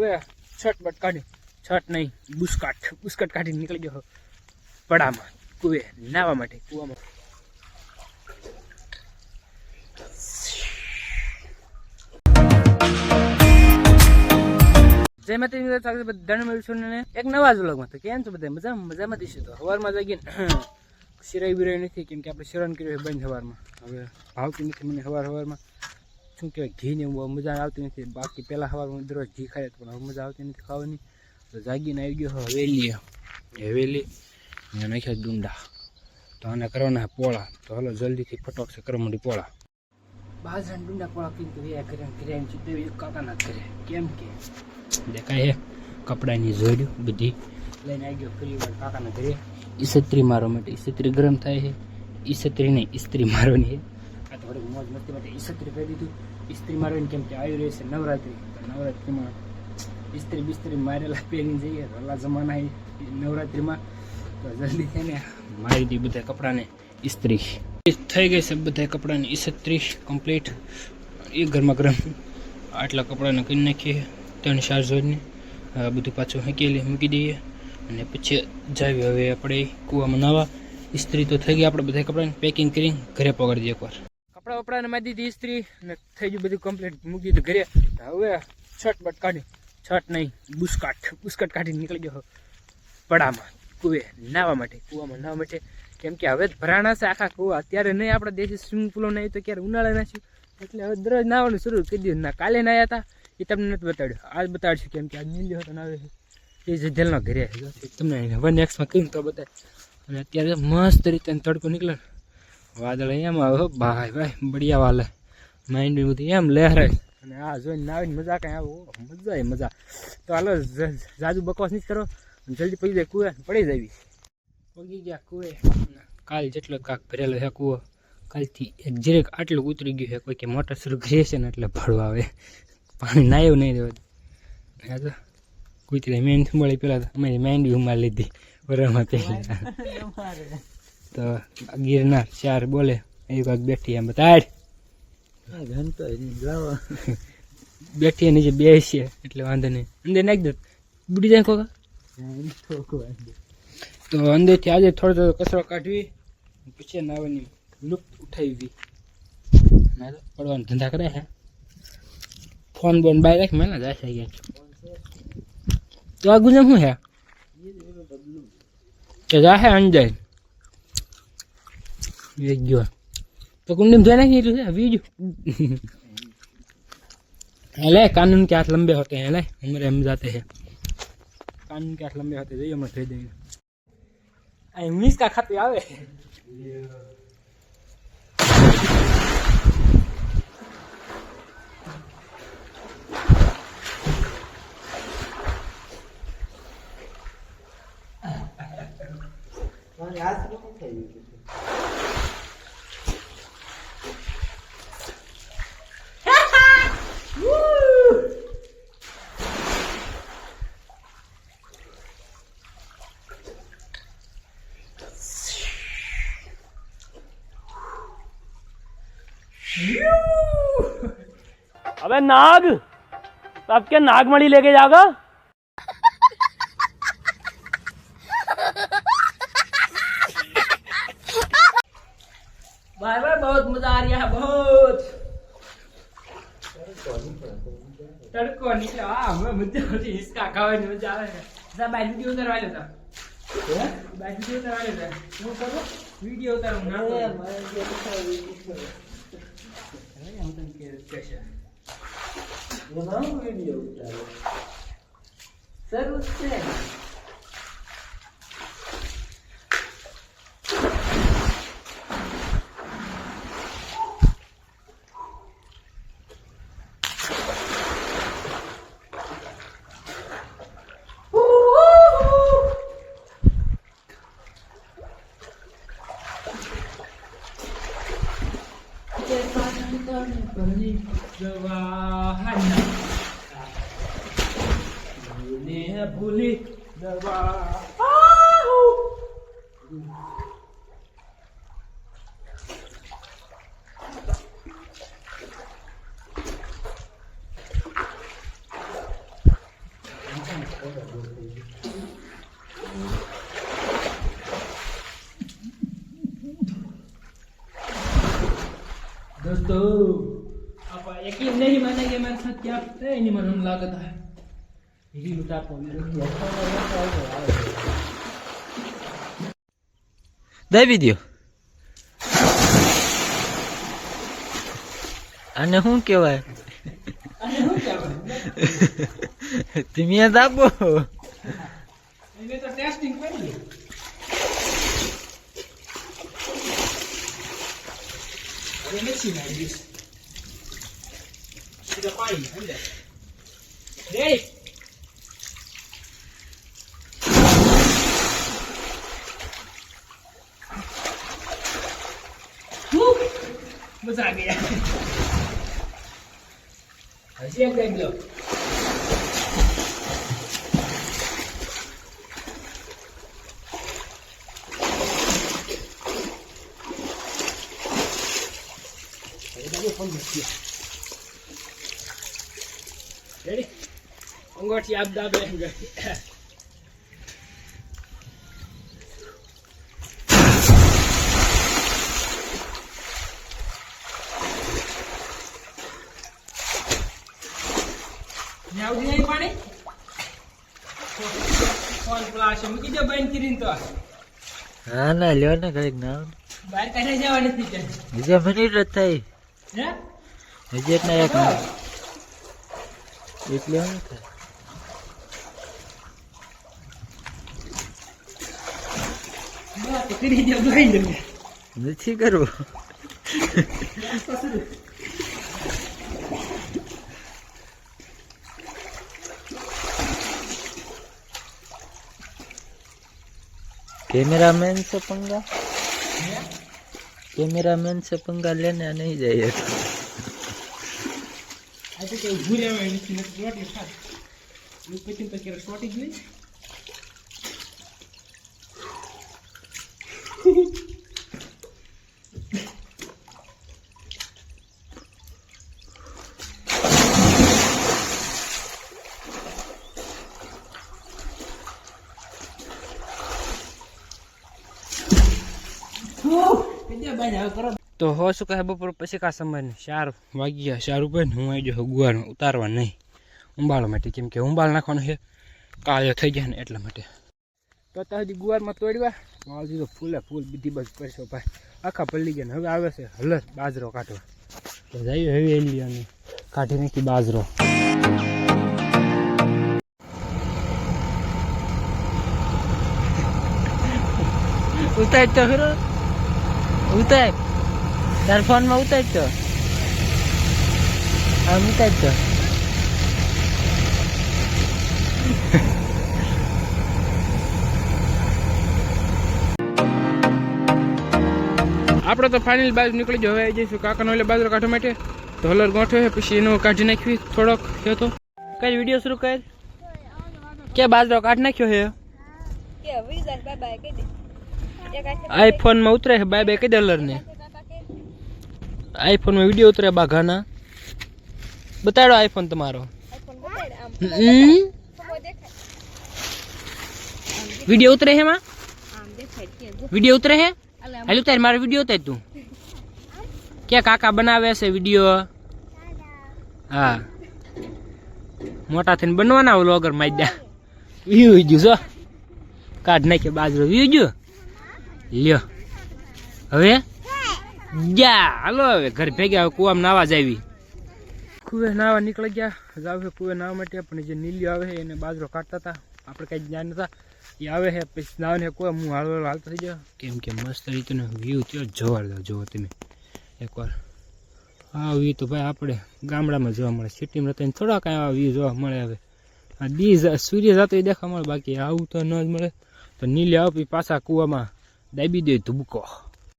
હવે છટ બટ કાઢી છટ નહીં બુસ્કાટ બુસ્કાટ કાઢી નીકળી ગયો પડામાં કુએ નાવા માટે કુવામાં જય માતા મિત્રો સ્વાગત છે બધાને મળ્યું છું ને એક નવા જ વ્લોગમાં તો કેમ છો બધા મજા મજામાં દઈશું તો સવારમાં જાગીને સિરાઈ બિરાઈ નથી કેમ કે આપણે શિરાણ કર્યું છે બંધ સવારમાં હવે ભાવતી નથી મને સવાર સવારમાં શું કહેવાય ઘી ને એવું મજા આવતી નથી. બાકી પહેલાં સવારમાં દરરોજ ઘી ખાય પણ હવે મજા આવતી નથી ખાવાની. તો જાગીને આવી ગયો હવેલી હવેલી ને નાખ્યા ડુંડા. તો આને કરવાના પોળા. તો હલો જલ્દીથી ફટોક છે કરવા માંડી પોળા. બાજરાના ડુંડા પોળા કીધું એ કર્યા એમ સીધે કાકાના કરે કેમ કે દેખાય હે કપડાની જોડ્યું બધી લઈને આવી ગયો ફરી વાર કાકાના ઘરે. ઈસત્રી મારવા માટે ઈસત્રી ગરમ થાય છે. ઈસત્રી નહીં ઇસ્ત્રી મારવાની છે. આ તો થોડીક મોજ મસ્તી માટે ઈસત્રી કરી દીધું ઇસ્ત્રી મારવાની કેમ કે આવી રહી છે નવરાત્રિ. તો નવરાત્રિમાં ઇસ્ત્રી બિસ્ત્રી મારેલા પહેરી જઈએ. રલા જમાના નવરાત્રિમાં તો જલ્દી છે ને મારી દી બધા કપડાને ઇસ્ત્રી થઈ ગઈ છે બધા કપડાની ઈસત્રી. કમ્પ્લીટ. એ ગરમા ગરમ આટલા કપડાને કરી નાખીએ. ત્રણ ચાર જોઈને બધું પાછું હકેલી મૂકી દઈએ. અને પછી જાવી. હવે આપણે કૂવામાં નાવા. ઇસ્ત્રી તો થઈ ગઈ. આપણે બધા કપડાને પેકિંગ કરીને ઘરે પગાડી દઈએ એકવાર. વપડાને મારી દીધી ઇસ્ત્રી ને થઈ ગયું બધું કમ્પ્લીટ મૂકી દીધું ઘરે. હવે છટ બટ કાઢી. છટ નહીં, બુસ્કાટ. બુસ્કાટ કાઢી નીકળી ગયો પડામાં. કુએ નાવા માટે. કૂવામાં નાવા માટે. કેમ કે હવે જ ભરાણા છે આખા કૂવા. અત્યારે નહીં, આપણે દેશી સ્વિમિંગ પુલો નહીં તો ક્યારે ઉનાળે નાખ્યું એટલે હવે દરરોજ નાવાનું શરૂ કરી દીધું. ના, કાલે નાયા હતા. એ તમને નથી બતાડ્યું. આજ બતાડશું કેમ કે આજ નીંદ્યો હતો નાવે એ એ જેલના ઘરે. જો, તમને વન નેક્સ્ટમાં કહીને તો બતાય. અને અત્યારે મસ્ત રીતે તડકો નીકળે ને. વાદળ એમ આવે ભાઈ ભાઈ બઢિયા વાલે. માઇન્ડ બધું એમ લહેરે અને આ જોઈને નાવીને મજા કાંઈ આવો મજા આવે મજા. તો હાલો જાજુ બકવાસ નહીં કરો. જલ્દી પડી જાય કુએ પડી જાવી પગી ગયા કુએ કાલ જેટલો કાક ભરેલો છે કૂવો. કાલથી એક જીરેક આટલું ઉતરી ગયું છે કોઈ કે મોટર શરૂ કરીએ છે ને એટલે ભરવા આવે. પાણી નાયું નહીં રહેવા હા તો કૂતરી મેન સંભાળી પેલા તો. અમારી બી ઉમાર લીધી. બરાબર પહેલા. તો ગિરનાર ચાર બોલે એ ભાગ બેઠી એમ બતાડ. બેઠી જે બેસીએ એટલે વાંધો નહીં. અંદર નાખી દો. બુડી જાય કોકા? તો અંદરથી આજે થોડો થોડો કચરો કાઢવી પછી નાવાની લુપ્ત ઉઠાવી. પડવાનો ધંધા કરે છે. ફોન બોન બાય રાખ મેં જાય છે ગયા તો આ ગુજામ શું હે કે જા હે અંજાય ગયો તો कुंडी धोने की तो वीडियो ले कानून के हाथ लंबे होते हैं ले हमारे हम जाते हैं कानून के हाथ लंबे होते हैं हम भेज देंगे आ इंग्लिश का खत आवे अबे नाग अब क्या नागमणि लेके जागा? भाई भाई बहुत मज़ा आ रहा है बहुत। तड़को नहीं क्या हाँ, मज़ा आ इसका खावा नहीं मज़ा आ रहा है वीडियो करवा लेता वीडियो करवा करो वीडियो। ઉતારું ના હું તને કે दोस्तों आप यकीन नहीं मानेंगे मेरे साथ क्या नहीं मन लागत है। Dai video. અને શું કેવાય તમે દાબો Deixa. Besarnya. Hasil yang lain kìa, Ready? I'm going to have that. છે બંધ કરીને તો. હા ના લ્યો ને કંઈક ના બહાર કાઢે જવા નથી બીજા મિનિટ જ થઈ હજી એક ના એક મિનિટ. એટલે શું થાય નથી કરવું. कैमरामैन से पंगा कैमरामैन से पंगा लेने नहीं जाइए આ તો કઈ ભૂરે આવે નથી નથી રોટી ખાય હું પછી તો ક્યારે શોર્ટી જ નહીં તો હો શું કહે બપોર પછી કા સમય ને વાગી વાગ્યા, ચાર ઉપર હું આવી ગયો ગુવાર ઉતારવા નહીં. ઉંબાળવા માટે કેમ કે ઉંબાળ નાખવાનું છે. કાળો થઈ ગયા ને એટલા માટે. તો ત્યાં સુધી ગુવારમાં તોડવા વાળ તો ફૂલે ફૂલ બીજી બસ કરશો ભાઈ આખા પલ્લી ગયા ને હવે આવે છે હલર બાજરો કાઢવા. તો જઈએ હવે એલી અને કાઢી નાખી બાજરો. ઉતાર તો ખરો. ઉતાર તાર ફોનમાં ઉતાર તો. આમ ઉતાર તો. આપણે તો ફાઇનલ બાજુ નીકળી જઈએ હવે આવી જઈશું કાકાનો એટલે બાજરો કાઢવા માટે. તો હલર ગોઠવે પછી એનો કાઢી નાખવી થોડોક થયો તો. કઈ વીડિયો શરૂ કર? કે બાજરો કાઢી નાખ્યો હે કે વિઝન બાય બાય કહી દે એક હાથે આઈફોન માં ઉતરે છે બાય બાય કઈ દે હલર ને આઈફોન માં વિડીયો ઉતરે બાઘાના બતાડો આઈફોન તમારો આઈફોન બતાડ આમ હમ? ખબર દેખાય વિડીયો ઉતરે છે એમાં આમ દેખાય કે જો વિડીયો ઉતરે છે અલે આમ હાલું તારે મારો વિડીયો ઉતાર તું કે કાકા બનાવે છે વિડીયો હા મોટા થઈને બનવાના વ્લોગર માજ્યા વ્યુ ગયું જો કાઢ નાખ્યો બાજરો વ્યુ ગયું લ્યો. હવે? જા હાલો હવે ઘર ભેગા કુવામાં નાવા જ આવી. કુવે નાવા નીકળી ગયા. જાવ કુવે નાવા માટે પણ જે નીલ્યો આવે છે એને બાજરો કાઢતા હતા. આપણે કઈ જ્ઞાન નતા એ આવે છે પછી નાવને કુવા હું હાલો હાલો હાલતો થઈ ગયો. કેમ કે મસ્ત રીતનો વ્યૂ થયો. જોરદાર જોવો તમે. એકવાર. આ વ્યૂ તો ભાઈ આપણે ગામડામાં જોવા મળે. સિટીમાં રહેતા થોડાક આવા વ્યૂ જોવા મળે હવે. આ દી સૂર્ય જતો એ દેખવા મળે બાકી આવું તો ન જ મળે. તો નીલે આપી પાછા કૂવામાં દાબી દે ધુબકો